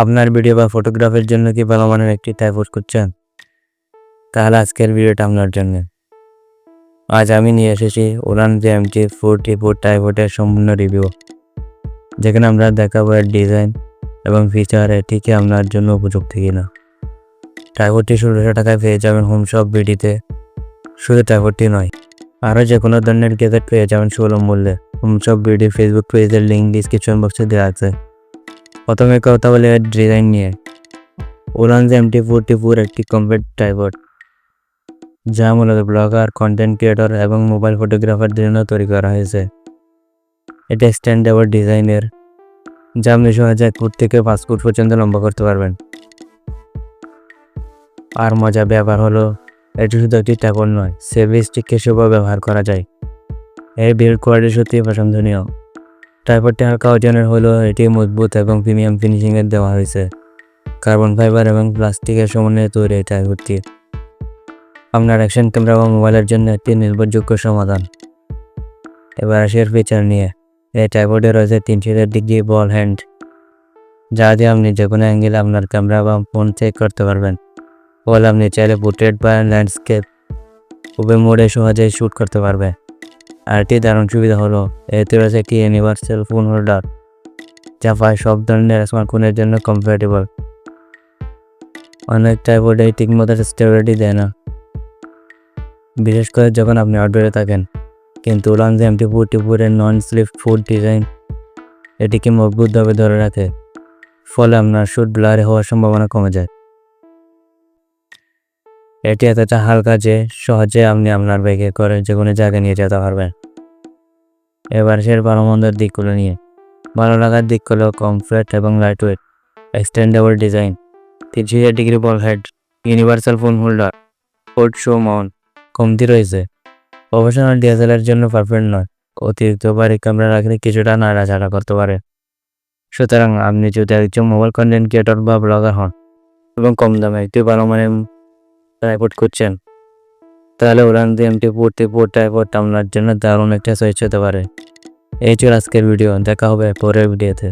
আপনার ভিডিও বা ফটোগ্রাফের জন্য কি ভালো মানের একটি ট্রাইপড করছেন তাহলে আজকের ভিডিওটা আপনার জন্য। আজ আমি নিয়ে এসেছি ওরান জেএমটি ফোরটি ফোর ট্রাইপডের সম্পূর্ণ রিভিউ যেখানে আমরা দেখাবো এর ডিজাইন এবং ফিচার এটি কি আপনার জন্য উপযুক্ত কিনা। ট্রাইপডটি ষোলোশো টাকায় পেয়ে যাবেন হোম শপ বিডিতে শুধু ট্রাইপডটি নয়, আরও যে কোনো ধরনের গেজেট পেয়ে যাবেন সুলভ মূল্যে হোম শপ বিডি ফেসবুক পেজের লিঙ্ক ডিসক্রিপশন বক্সে দেওয়া আছে। প্রথমে কথা বলি ডিজাইন নিয়ে। ওলান এমটি ফোরটি ফোর একটি কমপ্লিট ট্রাইপড যা মূলত ব্লগার কন্টেন্ট ক্রিয়েটর এবং মোবাইল ফটোগ্রাফারদের জন্য তৈরি করা হয়েছে। এটা স্ট্যান্ডেবল ডিজাইনের যা আপনি সহজে এক ফুট থেকে পাঁচ ফুট পর্যন্ত লম্বা করতে পারবেন। আর মজা ব্যাপার হলো, এটি শুধু একটি ট্যাপল নয় সেভি স্টিক হিসেবেও ব্যবহার করা যায়। এর বিল্ড কোয়ালিটি সত্যি প্রশংসনীয়। ট্রাইপডটি হালকা ওজনের হলেও এটি মজবুত এবং প্রিমিয়াম ফিনিশিংয়ের দেওয়া হয়েছে। কার্বন ফাইবার এবং প্লাস্টিকের সমন্বয়ে তৈরি এই ট্রাইপডটি আপনার অ্যাকশন ক্যামেরা বা মোবাইলের জন্য একটি নির্ভরযোগ্য সমাধান। এবার আসি এর ফিচার নিয়ে। এই ট্রাইপডে রয়েছে তিন তিনশো ডিগ্রি বল হ্যান্ড যা দিয়ে আপনি যে কোনো অ্যাঙ্গেল আপনার ক্যামেরা বা ফোন চেক করতে পারবেন। বল আপনি চাইলে পোর্ট্রেট বা ল্যান্ডস্কেপ উভয় মোডে সহজেই শ্যুট করতে পারবে। আর একটি দারুণ সুবিধা হলো, এতে রয়েছে একটি ইউনিভার্সাল ফোন হোল্ডার যা প্রায় সব ধরনের স্মার্টফোনের জন্য কম্প্যাটেবল অনেক টাইপোডে ঠিকমতো স্টেবিলিটি দেয় না। বিশেষ করে যখন আপনি আউটডোরে থাকেন, কিন্তু উলান এমটি ফোরটি ফোরের নন স্লিপ ফুড ডিজাইন এটিকে মজবুতভাবে ধরে রাখে, ফলে আপনার শ্যুট ব্লারে হওয়ার সম্ভাবনা কমে যায়। এটি এতটা হালকা যে সহজে আপনি আপনার ব্যাগে করে যে কোনো জায়গায় নিয়ে যেতে পারবেন। এবার সে ভালো মন্দের দিকগুলো নিয়ে। ভালো লাগার দিকগুলো কমফর্ট এবং লাইট ওয়েট এক্সটেন্ডেবল ডিজাইন তিনশো degree ball head universal phone holder fort শো মাউন্ট কমতি রয়েছে। প্রফেশনাল ডিএসএলআর জন্য পারফেক্ট নয়, অতিরিক্ত বাড়ি ক্যামেরা রাখলে কিছুটা নাড়াচাড়া করতে পারে। সুতরাং আপনি যদি একজন মোবাইল কন্টেন্ট ক্রিয়েটর বা ব্লগার হন এবং কম দামে একটি ভালো মানের ট্রাইপড করছেন। তাহলে ওরান দিয়ে এমটি পড়তে পর ট্রাইপোর্ট আপনার জন্য দারুণ একটা চয়েস হতে পারে। এই ছিল আজকের ভিডিও দেখা হবে পরের ভিডিওতে